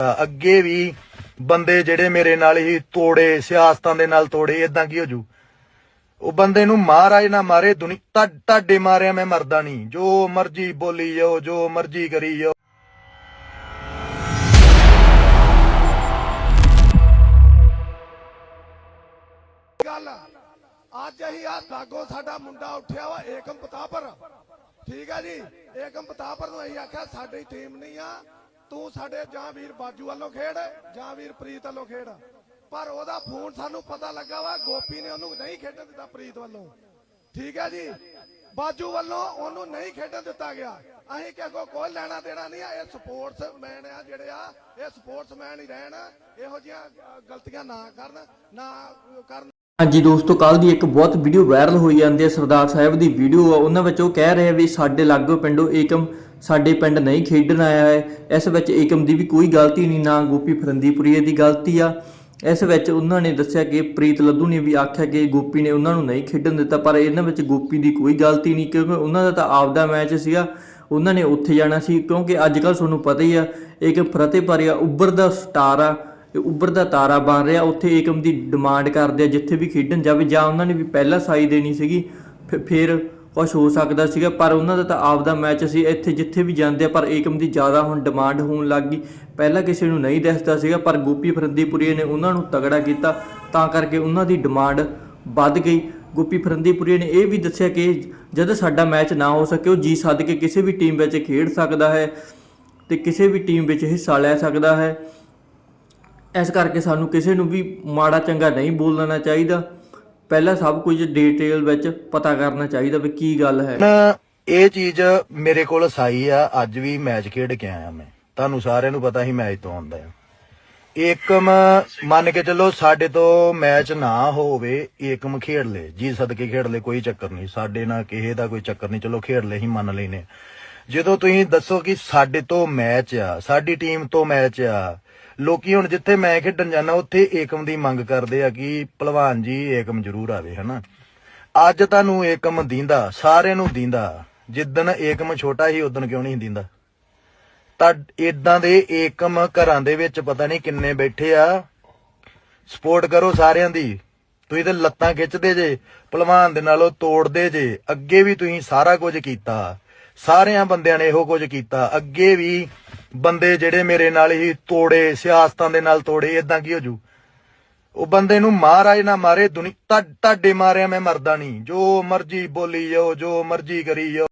ਅੱਗੇ ਵੀ ਬੰਦੇ ਜਿਹੜੇ ਮੇਰੇ ਨਾਲ ਹੀ ਤੋੜੇ, ਸਿਆਸਤਾਂ ਦੇ ਨਾਲ ਤੋੜੇ ਇਦਾਂ ਕੀ ਹੋ ਜੂ? ਉਹ ਬੰਦੇ ਨੂੰ ਮਹਾਰਾਜ ਨਾ ਮਾਰੇ, ਦੁਨੀ ਤੁਹਾਡੇ ਮਾਰਿਆ ਮੈਂ ਮਰਦਾ ਨਹੀਂ। ਜੋ ਮਰਜ਼ੀ ਬੋਲੀ ਜਾਓ, ਜੋ ਮਰਜ਼ੀ ਕਰੀ ਜਾਓ। ਗੱਲ, ਅੱਜ ਅਸੀਂ ਆ ਦਾਗੋ ਸਾਡਾ ਮੁੰਡਾ ਉੱਠਿਆ ਵਾ, ਏਕਮ ਪਤਾਪਰ ਠੀਕ ਹੈ ਜੀ, ਏਕਮ ਪਤਾਪਰ ਨੂੰ ਅਸੀਂ ਆਖਿਆ, ਸਾਡੀ ਟੀਮ ਨਹੀਂ ਆ। ਤੂੰ ਸਾਡੇ ਜਾਂ ਵੀਰ ਬਾਜੂ ਵੱਲੋਂ ਖੇਡ, ਜਾਂ ਵੀਰ ਪ੍ਰੀਤ ਵੱਲੋਂ ਖੇਡ। ਪਰ ਉਹਦਾ ਫੋਨ ਸਾਨੂੰ ਪਤਾ ਲੱਗਾ ਵਾ, ਗੋਪੀ ਨੇ ਉਹਨੂੰ ਨਹੀਂ ਖੇਡਣ ਦਿੱਤਾ ਪ੍ਰੀਤ ਵੱਲੋਂ। ਠੀਕ ਹੈ ਜੀ? ਬਾਜੂ ਵੱਲੋਂ ਉਹਨੂੰ ਨਹੀਂ ਖੇਡਣ ਦਿੱਤਾ ਗਿਆ। ਅਸੀਂ ਕਿ ਕੋਈ ਲੈਣਾ ਦੇਣਾ ਨਹੀਂ ਆ, ਇਹ ਸਪੋਰਟਸਮੈਨ ਆ ਜਿਹੜੇ ਆ, ਇਹ ਸਪੋਰਟਸਮੈਨ ਹੀ ਰਹਿਣ, ਇਹੋ ਜਿਹੀਆਂ ਗਲਤੀਆਂ ਨਾ ਕਰਨ ਨਾ ਕਰਨ। ਹਾਂਜੀ ਦੋਸਤੋ ਕੱਲ ਦੀ ਇੱਕ ਬਹੁਤ ਵੀਡੀਓ ਵਾਇਰਲ ਹੋਈ ਜਾਂਦੀ ਹੈ ਸਰਦਾਰ ਸਾਹਿਬ ਦੀ ਵੀਡੀਓ ਆ ਉਹਨਾਂ ਵਿੱਚ ਉਹ ਕਹਿ ਰਹੇ ਆ ਵੀ ਸਾਡੇ ਲਾਗੋ ਪਿੰਡੋਂ ਏਕਮ ਸਾਡੇ ਪਿੰਡ ਨਹੀਂ ਖੇਡਣ ਆਇਆ ਹੈ। ਇਸ ਵਿੱਚ ਏਕਮ ਦੀ ਵੀ ਕੋਈ ਗਲਤੀ ਨਹੀਂ, ਨਾ ਗੋਪੀ ਫਰੰਦੀਪੁਰੀਏ ਦੀ ਗਲਤੀ ਆ। ਇਸ ਵਿੱਚ ਉਹਨਾਂ ਨੇ ਦੱਸਿਆ ਕਿ ਪ੍ਰੀਤ ਲੱਧੂ ਨੇ ਵੀ ਆਖਿਆ ਕਿ ਗੋਪੀ ਨੇ ਉਹਨਾਂ ਨੂੰ ਨਹੀਂ ਖੇਡਣ ਦਿੱਤਾ, ਪਰ ਇਹਨਾਂ ਵਿੱਚ ਗੋਪੀ ਦੀ ਕੋਈ ਗਲਤੀ ਨਹੀਂ, ਕਿਉਂਕਿ ਉਹਨਾਂ ਦਾ ਤਾਂ ਆਪਦਾ ਮੈਚ ਸੀਗਾ। ਉਹਨਾਂ ਨੇ ਉੱਥੇ ਜਾਣਾ ਸੀ, ਕਿਉਂਕਿ ਅੱਜ ਕੱਲ ਤੁਹਾਨੂੰ ਪਤਾ ਹੀ ਆ ਏਕਮ ਫਤਿਹਪੁਰੀਆ ਆ ਦਾ ਸਟਾਰ ਆ। ਇਹ ਉੱਭਰ ਤਾਰਾ ਬਣ ਰਿਹਾ, ਉੱਥੇ ਏਕਮ ਦੀ ਡਿਮਾਂਡ ਕਰਦੇ ਆ, ਜਿੱਥੇ ਵੀ ਖੇਡਣ ਜਾਵੇ, ਜਾਂ ਉਹਨਾਂ ਨੇ ਵੀ ਪਹਿਲਾਂ ਸਾਈ ਦੇਣੀ ਸੀਗੀ ਫਿਰ- ਫਿਰ ਕੁਝ ਹੋ ਸਕਦਾ ਸੀਗਾ, ਪਰ ਉਹਨਾਂ ਦਾ ਤਾਂ ਆਪਦਾ ਮੈਚ ਸੀ, ਇੱਥੇ ਜਿੱਥੇ ਵੀ ਜਾਂਦੇ ਆ, ਪਰ ਏਕਮ ਦੀ ਜ਼ਿਆਦਾ ਹੁਣ ਡਿਮਾਂਡ ਹੋਣ ਲੱਗ ਗਈ। ਪਹਿਲਾਂ ਕਿਸੇ ਨੂੰ ਨਹੀਂ ਦੱਸਦਾ ਸੀਗਾ, ਪਰ ਗੋਪੀ ਫਰੰਦੀਪੁਰੀਏ ਨੇ ਉਹਨਾਂ ਨੂੰ ਤਗੜਾ ਕੀਤਾ, ਤਾਂ ਕਰਕੇ ਉਹਨਾਂ ਦੀ ਡਿਮਾਂਡ ਵੱਧ ਗਈ। ਗੋਪੀ ਫਰੰਦੀਪੁਰੀਏ ਨੇ ਇਹ ਵੀ ਦੱਸਿਆ ਕਿ ਜਦ ਸਾਡਾ ਮੈਚ ਨਾ ਹੋ ਸਕੇ, ਉਹ ਜੀ ਸੱਦ ਕੇ ਕਿਸੇ ਵੀ ਟੀਮ ਵਿੱਚ ਖੇਡ ਸਕਦਾ ਹੈ, ਤੇ ਕਿਸੇ ਵੀ ਟੀਮ ਵਿੱਚ ਹਿੱਸਾ ਲੈ ਸਕਦਾ ਹੈ। ਇਸ ਕਰਕੇ ਸਾਨੂੰ ਕਿਸੇ ਨੂੰ ਵੀ ਮਾੜਾ ਚੰਗਾ ਨਹੀਂ ਬੋਲਣਾ ਚਾਹੀਦਾ। ਪਹਿਲਾਂ ਸਭ ਕੁਝ ਡਿਟੇਲ ਵਿੱਚ ਪਤਾ ਕਰਨਾ ਚਾਹੀਦਾ ਵੀ ਕੀ ਗੱਲ ਹੈ। ਹੁਣ ਇਹ ਚੀਜ਼ ਮੇਰੇ ਕੋਲ ਸਾਈ ਆ, ਅੱਜ ਵੀ ਮੈਚ ਖੇਡ ਕੇ ਆਇਆ ਮੈਂ। ਤੁਹਾਨੂੰ ਸਾਰਿਆਂ ਨੂੰ ਪਤਾ ਹੀ ਮੈਚ ਤੋਂ ਆਉਂਦਾ ਆ। ਏਕਮ ਮੰਨ ਕੇ ਚੱਲੋ ਸਾਡੇ ਤੋਂ ਮੈਚ ਨਾ ਹੋਵੇ ਏਕਮ ਖੇਡ ਲੇ। ਜੀ ਸਦਕੇ ਖੇਡ ਲੇ, ਕੋਈ ਚੱਕਰ ਨਹੀਂ। ਸਾਡੇ ਨਾਲ ਕਿਸੇ ਦਾ ਕੋਈ ਚੱਕਰ ਨਹੀਂ। ਚਲੋ ਖੇਡ ਲੇ ਹੀ ਮੰਨ ਲੈਨੇ ਜਦੋਂ ਤੁਸੀਂ ਦੱਸੋ ਕਿ ਸਾਡੇ ਤੋਂ ਮੈਚ ਆ, ਸਾਡੀ ਟੀਮ ਤੋਂ ਮੈਚ ਆ, ਲੋਕੀ ਹੁਣ ਜਿੱਥੇ ਮੈਂ ਖੇਡਣ ਜਾਣਾ ਉੱਥੇ ਏਕਮ ਦੀ ਮੰਗ ਕਰਦੇ ਆ ਕਿ ਪਹਿਲਵਾਨ ਜੀ ਏਕਮ ਜ਼ਰੂਰ ਆਵੇ, ਹਨਾ? ਅੱਜ ਤੁਹਾਨੂੰ ਏਕਮ ਦਿੰਦਾ, ਸਾਰਿਆਂ ਨੂੰ ਦਿੰਦਾ, ਜਿੱਦਣ ਏਕਮ ਛੋਟਾ ਸੀ, ਉਦੋਂ ਕਿਉਂ ਨਹੀਂ ਦਿੰਦਾ? ਤਾਂ ਇਦਾਂ ਦੇ ਏਕਮ ਘਰਾਂ ਦੇ ਵਿੱਚ ਪਤਾ ਨਹੀਂ ਕਿੰਨੇ ਬੈਠੇ ਆ। ਸਪੋਰਟ ਕਰੋ ਸਾਰਿਆਂ ਦੀ। ਤੁਸੀਂ ਤੇ ਲੱਤਾਂ ਖਿੱਚਦੇ ਜੇ ਪਹਿਲਵਾਨ ਦੇ ਨਾਲੋਂ ਤੋੜਦੇ ਜੇ, ਅੱਗੇ ਵੀ ਤੁਸੀਂ ਸਾਰਾ ਕੁਝ ਕੀਤਾ। ਸਾਰਿਆਂ ਬੰਦਿਆਂ ਨੇ ਇਹੋ ਕੁਝ ਕੀਤਾ। ਅੱਗੇ ਵੀ ਬੰਦੇ ਜਿਹੜੇ ਮੇਰੇ ਨਾਲ ਹੀ ਤੋੜੇ, ਸਿਆਸਤਾਂ ਦੇ ਨਾਲ ਤੋੜੇ ਇਦਾਂ ਕੀ ਹੋ ਜੂ? ਉਹ ਬੰਦੇ ਨੂੰ ਮਹਾਰਾਜ ਨਾ ਮਾਰੇ, ਦੁਨੀ ਤੁਹਾਡੇ ਮਾਰਿਆ ਮੈਂ ਮਰਦਾ ਨਹੀਂ। ਜੋ ਮਰਜ਼ੀ ਬੋਲੀ ਜਾਓ, ਜੋ ਮਰਜ਼ੀ ਕਰੀ ਜਾਓ।